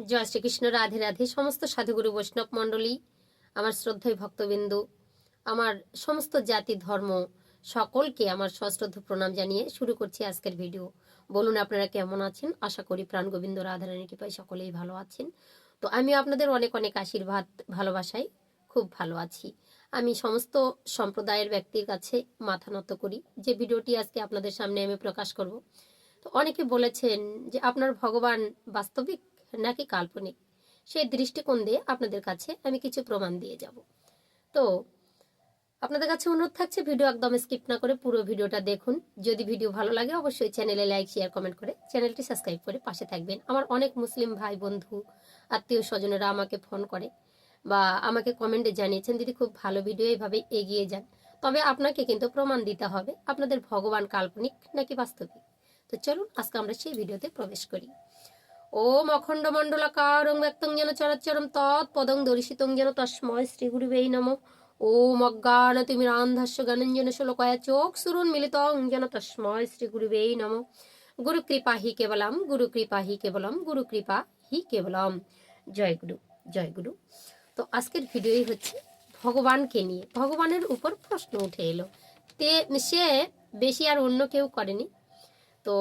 জয় শ্রীকৃষ্ণ রাধে রাধে, সমস্ত সাধুগুরু বৈষ্ণব মণ্ডলী, আমার শ্রদ্ধায় ভক্তবিন্দু, আমার সমস্ত জাতি, ধর্ম, সকলকে আমার সশ্রদ্ধ প্রণাম জানিয়ে শুরু করছি আজকের ভিডিও। বলুন, আপনারা কেমন আছেন? আশা করি প্রাণ গোবিন্দ রাধারানী কৃপায় সকলেই ভালো আছেন। তো আমি আপনাদের অনেক অনেক আশীর্বাদ ভালোবাসাই খুব ভালো আছি। আমি সমস্ত সম্প্রদায়ের ব্যক্তির কাছে মাথা নত করি। যে ভিডিওটি আজকে আপনাদের সামনে আমি প্রকাশ করব, তো অনেকে বলেছেন যে আপনার ভগবান বাস্তবিক নাকি কাল্পনিক? সেই দৃষ্টিকোণ দিয়ে আপনাদের কাছে আমি কিছু প্রমাণ দিয়ে যাব। তো, আপনাদের কাছে অনুরোধ থাকছে ভিডিও একদম স্কিপ না করে পুরো ভিডিওটা দেখুন। যদি ভিডিও ভালো লাগে অবশ্যই চ্যানেলে লাইক, শেয়ার, কমেন্ট করে চ্যানেলটি সাবস্ক্রাইব করে পাশে থাকবেন। আমার অনেক মুসলিম ভাই, বন্ধু, আত্মীয় স্বজনেরা আমাকে ফোন করে বা আমাকে কমেন্টে জানিয়েছেন, দিদি, খুব ভালো ভিডিও এইভাবে এগিয়ে যান। তবে আপনাকে কিন্তু প্রমাণ দিতে হবে, আপনাদের ভগবান কাল্পনিক নাকি বাস্তবিক? তো চলুন, আজকে আমরা সেই ভিডিওতে প্রবেশ করি। ওম অখণ্ড মণ্ডলাকারং ব্যক্তং যেন চরাচরম তৎ পদং দর্শিতং যেন তস্ময় শ্রী গুরুবেই নম। ওম অজ্ঞান তুমি রান্ধাস্য জ্ঞানঞ্জন শ্লোকয়া চোখ সুরুন মিলিতং যেন তস্ময় শ্রী গুরুবেই নম। গুরু কৃপা হি কেবলম গুরু কৃপা হি কেবলম গুরু কৃপা হি কেবলম। জয় গুরু জয় গুরু। তো আজকের ভিডিওই হচ্ছে ভগবানকে নিয়ে। ভগবানের উপর প্রশ্ন উঠে এলো। তে, সে বেশি আর অন্য কেউ করেনি। তো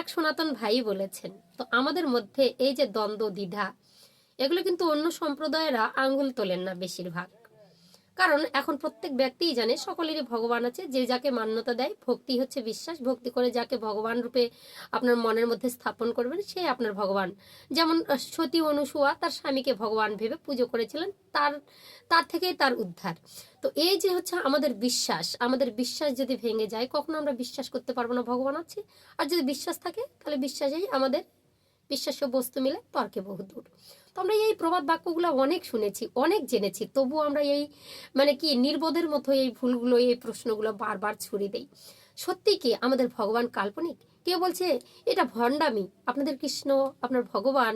এক সনাতন ভাই বলেছেন তো আমাদের মধ্যে এই যে দ্বন্দ্ব, দ্বিধা, এগুলো কিন্তু অন্য সম্প্রদায়েরা আঙ্গুল তোলেন না বেশিরভাগ। কারণ এখন প্রত্যেক ব্যক্তিই জানে সকলেরই ভগবান আছে, যে যাকে মান্যতা দেয় ভক্তি হচ্ছে বিশ্বাস, ভক্তি করে যাকে ভগবান রূপে আপনার মনের মধ্যে স্থাপন করবেন, সে আপনার ভগবান। যেমন সতী অনুসুয়া তার স্বামীকে ভগবান ভেবে পুজো করেছিলেন, তার তার থেকেই তার উদ্ধার। তো এই যে হচ্ছে আমাদের বিশ্বাস আমাদের বিশ্বাস যদি ভেঙে যায়, কখনো আমরা বিশ্বাস করতে পারব না ভগবান আছে আর যদি বিশ্বাস থাকে, তাহলে বিশ্বাসেই আমাদের বিশ্বাস্য বস্তু মিলে তর্কে বহুদূর তো আমরা এই প্রবাদ বাক্যগুলো অনেক শুনেছি, অনেক জেনেছি। তবুও আমরা এই মানে কি, নির্বোধের মতো এই ভুলগুলো, এই প্রশ্নগুলো বারবার ছুড়ে দেই। সত্যি কি আমাদের ভগবান কাল্পনিক? কেউ বলছে, এটা ভণ্ডামি, আপনাদের কৃষ্ণ, আপনার ভগবান।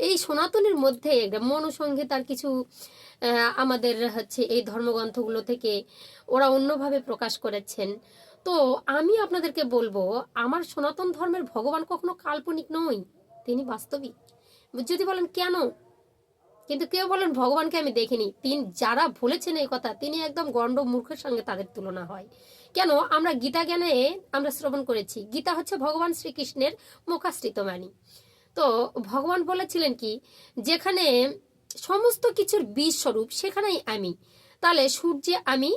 এই সনাতনের মধ্যে একটা মনুসংহিতার কিছু আমাদের হচ্ছে এই ধর্মগ্রন্থগুলো থেকে ওরা অন্যভাবে প্রকাশ করেছেন। তো আমি আপনাদেরকে বলব, আমার সনাতন ধর্মের ভগবান কখনো কাল্পনিক নয় তিনি বাস্তবিক। যদি বলেন কেন? কিন্তু কেউ বলেন ভগবানকে আমি দেখিনি। তিনি যারা বলেছেন এই কথা, তিনি একদম গণ্ড মূর্খের সঙ্গে তাদের তুলনা হয়। কেন? আমরা গীতা জ্ঞানে আমরা শ্রবণ করেছি। গীতা হচ্ছে ভগবান শ্রীকৃষ্ণের মুখাশ্রিত বাণী। তো ভগবান বলেছিলেন কি? যেখানে সমস্ত কিছুর বীজ স্বরূপ সেখানেই আমি। তাহলে সূর্যে আমি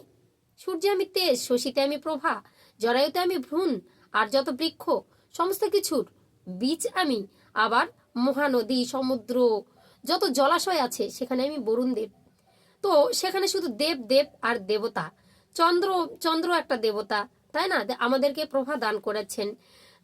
সূর্যে আমি তেজ, শশীতে আমি প্রভা, জরায়ুতে আমি ভ্রূণ আর যত বৃক্ষ, সমস্ত কিছুর বীজ আমি। আবার মহানদী, সমুদ্র, যত জলাশয় আছে, সেখানে আমি বরুণ দেব। তো সেখানে শুধু দেব দেব আর দেবতা। চন্দ্র চন্দ্র একটা দেবতা, তাই না? আমাদেরকে প্রভা দান করেছেন।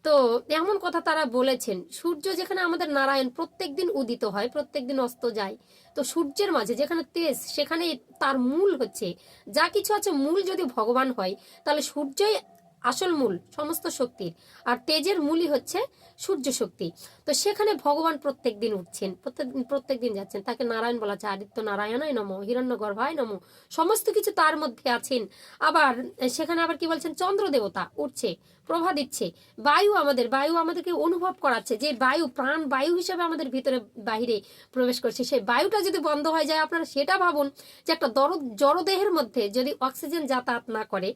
তো এমন কথা তারা বলেছেন, সূর্য যেখানে আমাদের নারায়ণ প্রত্যেক দিন উদিত হয় প্রত্যেক দিন অস্ত যায়, তো সূর্যের মাঝে যেখানে তেজ, সেখানে তার মূল হচ্ছে। যা কিছু আছে মূল যদি ভগবান হয়, তাহলে সূর্যই আসল মূল, সমস্ত শক্তির আর তেজের মূলই হচ্ছে সূর্য শক্তি। তো সেখানে ভগবান প্রত্যেক দিন উঠছেন, প্রত্যেক প্রত্যেক দিন যাচ্ছেন। তাকে নারায়ণ বলা আছে আদিত্য নারায়ণাই নম, হিরণ্য গর্ভায় নম। সমস্ত কিছু তার মধ্যে আছেন। আবার, সেখানে আবার কি বলছেন? চন্দ্র দেবতা উঠছে। প্রভা দিচ্ছে। বায়ু আমাদের, বায়ু আমাদেরকে অনুভব করাচ্ছে যে বায়ু, প্রাণ বায়ু হিসাবে আমাদের ভিতরে, বাহিরে প্রবেশ করছে। সেই বায়ুটা যদি বন্ধ হয়ে যায়, আপনারা সেটা ভাবুন যে একটা দর জড়দেহের মধ্যে যদি অক্সিজেন যাতায়াত না করে,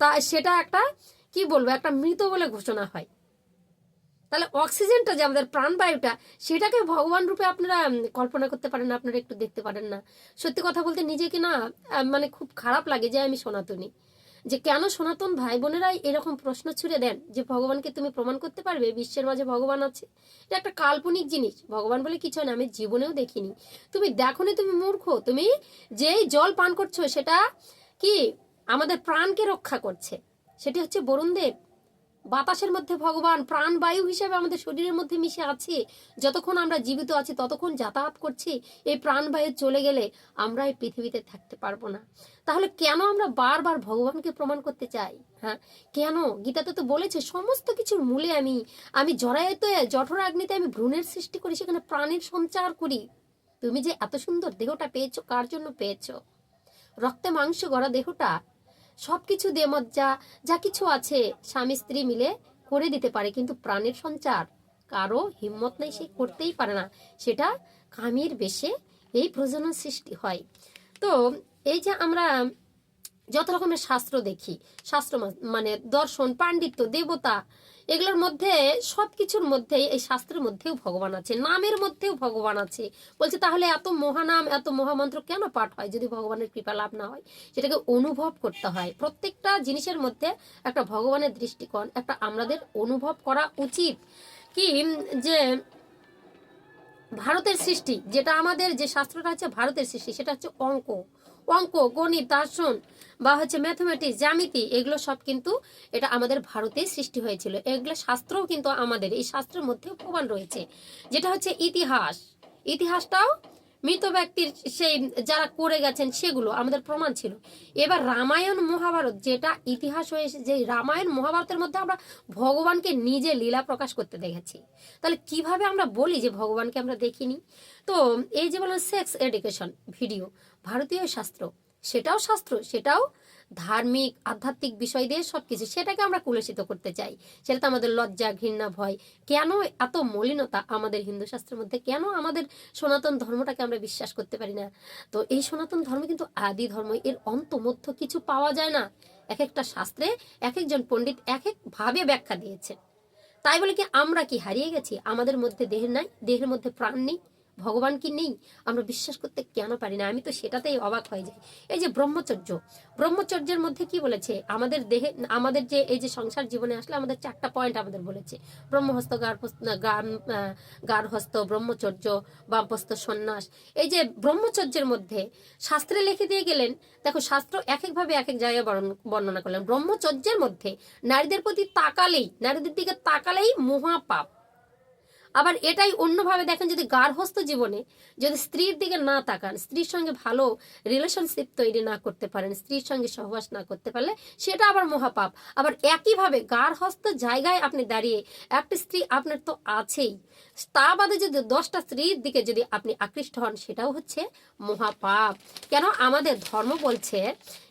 তা সেটা একটা, কি বলব, একটা মৃত বলে ঘোষণা হয়। তাহলে অক্সিজেনটা যে আমাদের প্রাণবায়ুটা সেটাকে ভগবান রূপে আপনারা কল্পনা করতে পারেন না, আপনারা একটু দেখতে পারেন না। সত্যি কথা বলতে নিজেকে না মানে খুব খারাপ লাগে যে আমি সনাতনী। যে কেন সনাতন ভাই বোনেরাই এরকম প্রশ্ন ছুড়ে দেন যে, ভগবানকে তুমি প্রমাণ করতে পারবে? বিশ্বের মাঝে ভগবান আছে? এটা একটা কাল্পনিক জিনিস। ভগবান বলে কিছু না, আমি জীবনেও দেখিনি। তুমি দেখো তুমি মূর্খ, তুমি যেই জল পান করছ সেটা কি আমাদের প্রাণকে রক্ষা করছে? সেটি হচ্ছে বরুণদেব বাতাসের মধ্যে ভগবান প্রাণবায়ু হিসেবে আমাদের শরীরের মধ্যে মিশে আছে। যতক্ষণ আমরা জীবিত আছি, ততক্ষণ যাতায়াত করছি, এই প্রাণবায়ু চলে গেলে আমরা এই পৃথিবীতে থাকতে পারব না। তাহলে কেন আমরা বারবার ভগবানকে প্রমাণ করতে চাই? হ্যাঁ? কেন? গীতাতে তো বলেছে, সমস্ত কিছুর মূলে আমি আমি জরায়ুতে, জঠর আগ্নিতে আমি ভ্রূণের সৃষ্টি করি, সেখানে প্রাণের সঞ্চার করি। তুমি যে এত সুন্দর দেহটা পেয়েছ, কার জন্য পেয়েছ? রক্তে মাংস গড়া দেহটা সবকিছু দেমজ্জা, যা কিছু আছে, স্বামী স্ত্রী মিলে করে দিতে পারে, কিন্তু প্রাণের সঞ্চার কারও হিম্মত নেই, সে করতেই পারে না। সেটা কামির বেশে এই প্রজনন সৃষ্টি হয়। তো, এই যে আমরা যত রকমের শাস্ত্র দেখি, শাস্ত্র মানে দর্শন, পাণ্ডিত্য, দেবতা, এগুলোর মধ্যে সব কিছুর মধ্যে এই শাস্ত্রের মধ্যেও ভগবান আছে, নামের মধ্যেও ভগবান আছে। বলছে তাহলে এত মহানাম, এত মহামন্ত্র কেন পাঠ হয় যদি ভগবানের কৃপা লাভ না হয়? সেটাকে অনুভব করতে হয়। প্রত্যেকটা জিনিসের মধ্যে একটা ভগবানের দৃষ্টিকোণ, একটা আমাদের অনুভব করা উচিত। কি? যে ভারতের সৃষ্টি, যেটা আমাদের যে শাস্ত্রটা হচ্ছে ভারতের সৃষ্টি, সেটা হচ্ছে অঙ্ক। অঙ্ক, গণিত দর্শন বা হচ্ছে ম্যাথমেটিক্স জ্যামিতি, এগুলো সব কিন্তু এটা আমাদের ভারতেই সৃষ্টি হয়েছিল। এগুলো শাস্ত্রও কিন্তু আমাদের এই শাস্ত্রের মধ্যেও প্রমাণ রয়েছে। যেটা হচ্ছে ইতিহাস। ইতিহাসটাও মৃত ব্যক্তির সেই যারা করে গেছেন সেগুলো আমাদের প্রমাণ ছিল। এবার রামায়ণ মহাভারত, যেটা ইতিহাস হয়ে যে রামায়ণ মহাভারতের মধ্যে আমরা ভগবানকে নিজে লীলা প্রকাশ করতে দেখেছি। তাহলে কীভাবে আমরা বলি যে ভগবানকে আমরা দেখিনি? তো এই যে বললাম সেক্স এডুকেশন ভিডিও ভারতীয় শাস্ত্র। সেটাও শাস্ত্র, সেটাও ধার্মিক, আধ্যাত্মিক বিষয় দিয়ে সবকিছু, সেটাকে আমরা কুলসিত করতে চাই। সেটা তো আমাদের লজ্জা, ঘৃণা, ভয়, কেন এত মলিনতা আমাদের হিন্দু শাস্ত্রের মধ্যে? কেন আমাদের সনাতন ধর্মটাকে আমরা বিশ্বাস করতে পারি না? তো এই সনাতন ধর্ম কিন্তু আদি ধর্ম, এর অন্ত মধ্য কিছু পাওয়া যায় না। এক একটা শাস্ত্রে এক একজন পণ্ডিত এক এক ভাবে ব্যাখ্যা দিয়েছেন। তাই বলে কি আমরা কি হারিয়ে গেছি? আমাদের মধ্যে দেহের নাই, দেহের মধ্যে প্রাণ নেই। ভগবান কি নেই? আমরা বিশ্বাস করতে কেন পারি না? আমি তো সেটাতেই অবাক হয়ে যাই। এই যে ব্রহ্মচর্য ব্রহ্মচর্যের মধ্যে কি বলেছে? আমাদের দেহে আমাদের যে এই যে সংসার জীবনে আসলে আমাদের চারটা পয়েন্ট আমাদের বলেছে। ব্রহ্মহস্ত গার্হস্থ গার- আহ, ব্রহ্মচর্য বামহস্ত সন্ন্যাস। এই যে ব্রহ্মচর্যের মধ্যে শাস্ত্রে লিখে দিয়ে গেলেন দেখো শাস্ত্র এক একভাবে এক এক জায়গায় বর্ণ- বর্ণনা করলেন। ব্রহ্মচর্যের মধ্যে নারীদের প্রতি তাকালেই নারীদের দিকে তাকালেই মহাপাপ। আবার এটাই অন্যভাবে দেখেন যদি গার্হস্থ জীবনে যদি স্ত্রীর দিকে না তাকান, স্ত্রীর সঙ্গে ভালো রিলেশনশিপ তৈরি না করতে পারেন, স্ত্রীর সঙ্গে সহবাস না করতে পারলে সেটা আবার মহাপাপ। আবার একইভাবে গার্হস্থ জায়গায় আপনি দাঁড়িয়ে একটা স্ত্রী আপনার তো আছেই। তা বাদে যদি দশটা স্ত্রীর দিকে যদি আপনি আকৃষ্ট হন, সেটাও হচ্ছে মহাপাপ। কেন? আমাদের ধর্ম বলছে,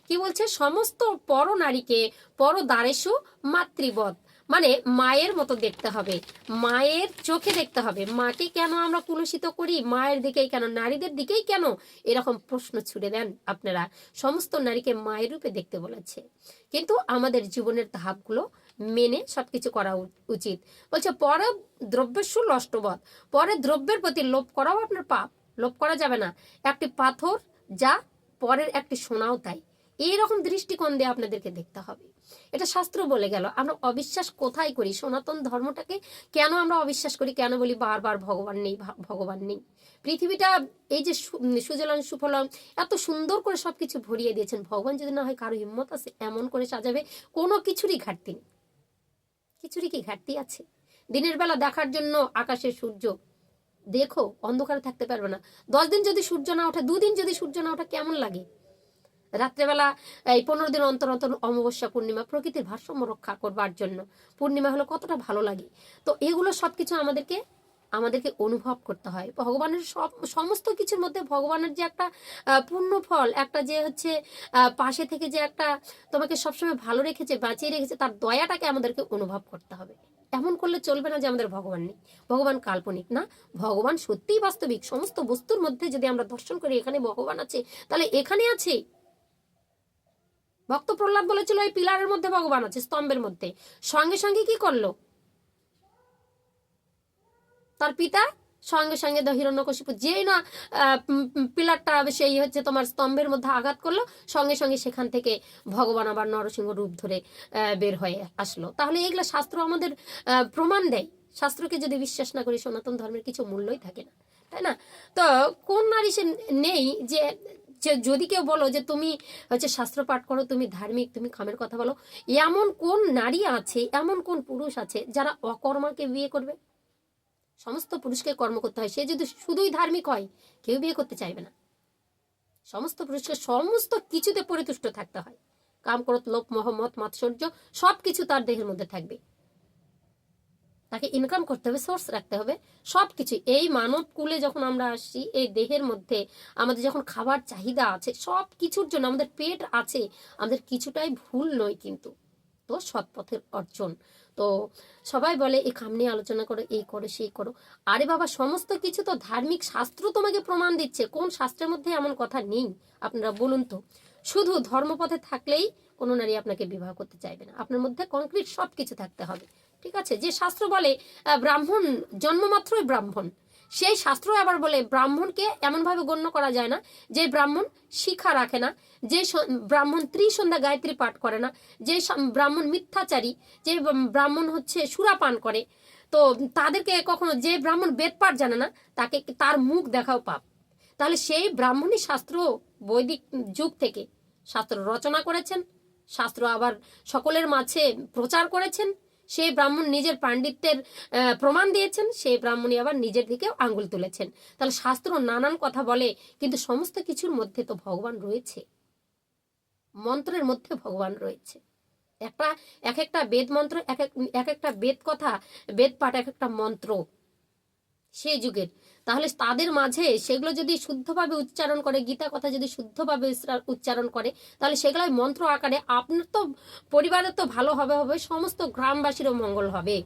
কি বলছে? সমস্ত পর নারীকে পর দ্বারেশু মাতৃবধ। মানে মায়ের মতো দেখতে হবে। মায়ের চোখে দেখতে হবে। মাকে কেন আমরা কুলুষিত করি? মায়ের দিকেই কেন? নারীদের দিকেই কেন? এরকম প্রশ্ন ছুড়ে দেন আপনারা। সমস্ত নারীকে মায়ের রূপে দেখতে বলেছে। কিন্তু আমাদের জীবনের ধাপগুলো মেনে সবকিছু করা উচিত। বলছে, পরে দ্রব্যস্যু লষ্টবধ পরে দ্রব্যের প্রতি লোভ করাও আপনার পাপ। লোভ করা যাবে না। একটি পাথর যা পরের একটি সোনাও তাই। এইরকম দৃষ্টিকোণ দিয়ে আপনাদেরকে দেখতে হবে। এটা শাস্ত্র বলে গেল আমরা অবিশ্বাস কোথায় করি? সনাতন ধর্মটাকে কেন আমরা অবিশ্বাস করি? কেন বলি বারবার ভগবান নেই ভগবান নেই? পৃথিবীটা এই যে সু- উম, সুজলাং এত সুন্দর করে সবকিছু ভরিয়ে দিয়েছেন। ভগবান যদি না হয় কারও হিম্মত আছে? এমন করে সাজাবে কোনো কিছুরই ঘাটতি নেই। কিছুরই কি ঘাটতি আছে? দিনের বেলা দেখার জন্য আকাশের সূর্য দেখো অন্ধকারে থাকতে পারবে না। দশ দিন যদি সূর্য না ওঠে দুদিন যদি সূর্য না ওঠে কেমন লাগে? রাত্রেবেলা, এই পনেরো দিন অন্তর অন্তর অমাবস্যা পূর্ণিমা প্রকৃতির ভারসাম্য রক্ষা করবার জন্য। পূর্ণিমা হলো কতটা ভালো লাগে। তো এগুলো সব কিছু আমাদেরকে আমাদেরকে অনুভব করতে হয়। ভগবানের সব, সমস্ত কিছুর মধ্যে ভগবানের যে একটা পূর্ণ ফল, একটা যে হচ্ছে পাশে থেকে যে একটা তোমাকে সবসময় ভালো রেখেছে, বাঁচিয়ে রেখেছে, তার দয়াটাকে আমাদেরকে অনুভব করতে হবে। এমন করলে চলবে না যে আমাদের ভগবান নেই। ভগবান কাল্পনিক না। ভগবান সত্যিই বাস্তবিক। সমস্ত বস্তুর মধ্যে যদি আমরা দর্শন করি, এখানে ভগবান আছে, তাহলে এখানে আছে। ভক্ত প্রহ্লাদ বলেছিল, এই পিলারের মধ্যে ভগবান আছে, স্তম্ভের মধ্যে। সঙ্গে সঙ্গে কি করল? তার পিতা সঙ্গে সঙ্গে হিরণ্যকশিপু যেই না পিলারটা সেই হচ্ছে তোমার স্তম্ভের মধ্যে আঘাত করল, সঙ্গে সঙ্গে সেখান থেকে ভগবান আবার নরসিংহ রূপ ধরে বের হয়ে আসলো। তাহলে এগুলো শাস্ত্র আমাদের প্রমাণ দেয়। শাস্ত্রকে যদি বিশ্বাস না করি, সনাতন ধর্মের কিছু মূল্যই থাকে না, তাই না? তো কোন নারী সে নেই যে যদি কেউ বলো যে তুমি হচ্ছে শাস্ত্র পাঠ করো, তুমি ধার্মিক, তুমি খামের কথা বলো, এমন কোন নারী আছে, এমন কোন পুরুষ আছে যারা অকর্মাকে বিয়ে করবে? সমস্ত পুরুষকে কর্ম করতে হয়। সে যদি শুধুই ধার্মিক হয়, কেউ বিয়ে করতে চাইবে না। সমস্ত পুরুষকে সমস্ত কিছুতে পরিতুষ্ট থাকতে হয়। কাম করত লোক মহম্মত মাৎসর্য সব কিছু তার দেহের মধ্যে থাকবে। তাকে ইনকাম করতে হবে সোর্স রাখতে হবে সব কিছু এই মানব কুলে যখন আমরা আসছি, এই দেহের মধ্যে আমাদের যখন খাবার চাহিদা আছে সব কিছুর জন্য আমাদের পেট আছে, আমাদের কিছুটাই ভুল নয় কিন্তু। তো সৎ পথের অর্জন। তো সবাই বলে এই খাম নিয়ে আলোচনা করো, এই করো, সেই করো। আরে বাবা, সমস্ত কিছু তো ধার্মিক শাস্ত্র তোমাকে প্রমাণ দিচ্ছে। কোন শাস্ত্রের মধ্যে এমন কথা নেই? আপনারা বলুন তো। শুধু ধর্মপথে থাকলেই কোনো নারী আপনাকে বিবাহ করতে চাইবে না। আপনার মধ্যে কংক্রিট সব কিছু থাকতে হবে। ঠিক আছে? যে শাস্ত্র বলে ব্রাহ্মণ জন্মমাত্রই ব্রাহ্মণ। সেই শাস্ত্র আবার বলে, ব্রাহ্মণকে এমনভাবে গণ্য করা যায় না যে ব্রাহ্মণ শিক্ষা রাখে না, যে ব্রাহ্মণ ত্রিসন্ধ্যা গায়ত্রী পাঠ করে না, যে ব্রাহ্মণ মিথ্যাচারী, যে ব্রাহ্মণ হচ্ছে সুরাপান করে। তো তাদেরকে কখনো যে ব্রাহ্মণ বেদ পাঠ জানে না, তাকে তার মুখ দেখাও পাপ। তাহলে সেই ব্রাহ্মণই শাস্ত্র বৈদিক যুগ থেকে শাস্ত্র রচনা করেছেন, শাস্ত্র আবার সকলের মাঝে প্রচার করেছেন সেই ব্রাহ্মণ নিজের পাণ্ডিত্যের প্রমাণ দিয়েছেন, সেই ব্রাহ্মণই আবার নিজের দিকেও আঙ্গুল তুলেছেন। তাহলে শাস্ত্র নানান কথা বলে, কিন্তু সমস্ত কিছুর মধ্যে তো ভগবান রয়েছে। মন্ত্রের মধ্যে ভগবান রয়েছে। একটা, এক একটা বেদ মন্ত্র এক এক একটা বেদ কথা, বেদ পাঠ, এক একটা মন্ত্র, সেই যুগের। তাহলে তাদের মাঝে সেগুলো যদি শুদ্ধভাবে উচ্চারণ করে গীতা কথা যদি শুদ্ধভাবে উচ্চারণ করে, তাহলে সেগুলো মন্ত্র আকারে আপনার তো, পরিবারের তো ভালো হবে হবে, সমস্ত গ্রামবাসীরও মঙ্গল হবে।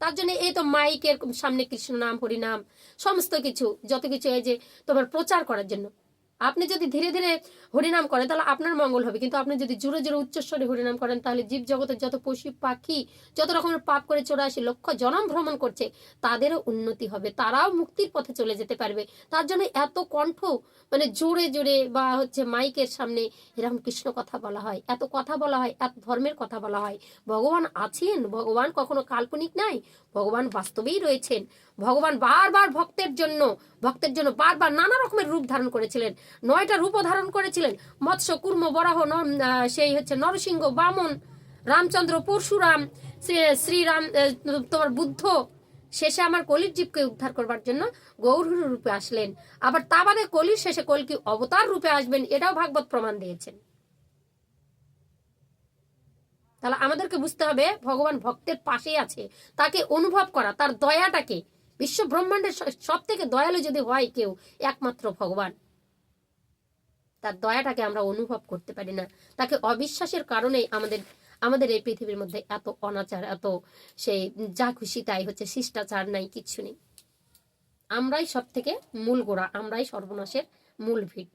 তার জন্য এই তো মাইকের সামনে কৃষ্ণ নাম হরিনাম সমস্ত কিছু, যত কিছু এই যে তোমার প্রচার করার জন্য। আপনি যদি ধীরে ধীরে হরিনাম করেন, তাহলে আপনার মঙ্গল হবে। কিন্তু আপনি যদি জোরে জোরে উচ্চস্বরে হরিনাম করেন, তাহলে জীব জগতের যত পশু পাখি, যত রকমের পাপ করে চৌরাশি লক্ষ জনম ভ্রমণ করছে, তাদেরও উন্নতি হবে। তারাও মুক্তির পথে চলে যেতে পারবে। তার জন্য এত কণ্ঠ মানে জোরে জোরে বা হচ্ছে মাইকের সামনে এরকম কৃষ্ণ কথা বলা হয়। এত কথা বলা হয়, এত ধর্মের কথা বলা হয়। ভগবান আছেন, ভগবান কখনো কাল্পনিক নাই, ভগবান বাস্তবেই রয়েছেন। ভগবান বারবার ভক্তের জন্য ভক্তের জন্য বারবার নানা রকমের রূপ ধারণ করেছিলেন। নয়টা রূপও ধারণ করেছিলেন। মৎস্য, কুর্ম, বরাহ সেই হচ্ছে নরসিংহ, বামন, রামচন্দ্র, পরশুরাম শ্রী- শ্রীরাম তোমার বুদ্ধ, শেষে আমার কলির জীবকে উদ্ধার করবার জন্য গৌরীর রূপে আসলেন। আবার তা বাদে কলির শেষে কলকি অবতার রূপে আসবেন, এটাও ভাগবত প্রমাণ দিয়েছেন। তাহলে আমাদেরকে বুঝতে হবে, ভগবান ভক্তের পাশেই আছে, তাকে অনুভব করা, তার দয়াটাকে। বিশ্ব ব্রহ্মাণ্ডের সব থেকে দয়ালু যদি হয় কেউ, একমাত্র ভগবান। তার দয়াটাকে আমরা অনুভব করতে পারি না। তাকে অবিশ্বাসের কারণেই আমাদের আমাদের এই পৃথিবীর মধ্যে এত অনাচার, এত সেই যা খুশি তাই হচ্ছে, শিষ্টাচার নাই, কিচ্ছু নেই। আমরাই সব থেকে মূল গোড়া, আমরাই সর্বনাশের মূল ভিট।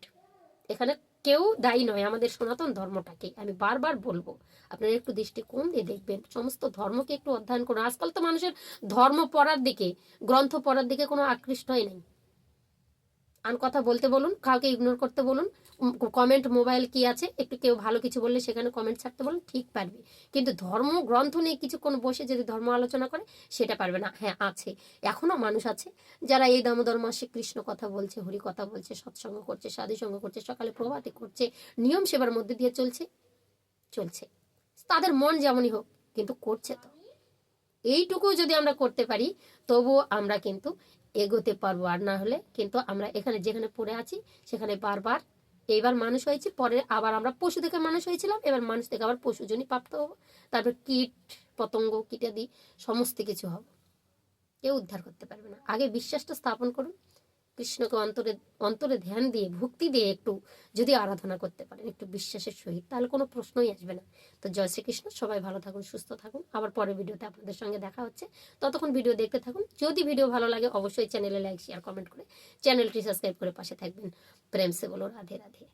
এখানে কেউ দায়ী নয়, আমাদের সনাতন ধর্মটাকে। আমি বারবার বলব, আপনারা একটু দৃষ্টিকোণ দিয়ে দেখবেন, সমস্ত ধর্মকে একটু অধ্যয়ন করুন। আজকাল তো মানুষের ধর্ম পড়ার দিকে, গ্রন্থ পড়ার দিকে কোনো আকৃষ্টই নেই। আন কথা বলতে বলুন, কাউকে ইগনোর করতে বলুন কমেন্ট মোবাইল কি আছে, একটু কেউ ভালো কিছু বললে সেখানে কমেন্ট ছাড়তে বলুন, ঠিক পারবে। কিন্তু ধর্ম গ্রন্থ নিয়ে কিছুক্ষণ বসে যদি ধর্ম আলোচনা করে, সেটা পারবে না। হ্যাঁ আছে। এখনও মানুষ আছে যারা এই দামোদর মাসে কৃষ্ণ কথা বলছে, হরি কথা বলছে, সৎসঙ্গ করছে সাধু সঙ্গ করছে, সকালে প্রভাতে করছে, নিয়ম সেবার মধ্যে দিয়ে চলছে চলছে। তাদের মন যেমনই হোক, কিন্তু করছে তো। এইটুকু যদি আমরা করতে পারি, তবুও আমরা কিন্তু এগোতে পারব আর না হলে কিন্তু আমরা এখানে যেখানে পড়ে আছি, সেখানে বারবার এইবার মানুষ হয়েছি, পরে আবার আমরা পশু থেকে মানুষ হয়েছিলাম, এবার মানুষ থেকে আবার পশুজনই প্রাপ্ত হব। তারপর কীট, পতঙ্গ, কীটাদি, সমস্ত কিছু হবে। কেউ উদ্ধার করতে পারবে না। আগে বিশ্বাসটা স্থাপন করুন কৃষ্ণকে অন্তরে অন্তরে ধ্যান দিয়ে, ভক্তি দিয়ে একটু যদি আরাধনা করতে পারেন, একটু বিশ্বাসের সহিত, তাহলে কোনো প্রশ্নই আসবে না। তো জয় শ্রীকৃষ্ণ, সবাই ভালো থাকুন, সুস্থ থাকুন। আবার পরের ভিডিওতে আপনাদের সঙ্গে দেখা হচ্ছে। ততক্ষণ ভিডিও দেখতে থাকুন। যদি ভিডিও ভালো লাগে, অবশ্যই চ্যানেলে লাইক শেয়ার কমেন্ট করে চ্যানেলটি সাবস্ক্রাইব করে পাশে থাকবেন। প্রেমসে বলো, রাধে রাধে।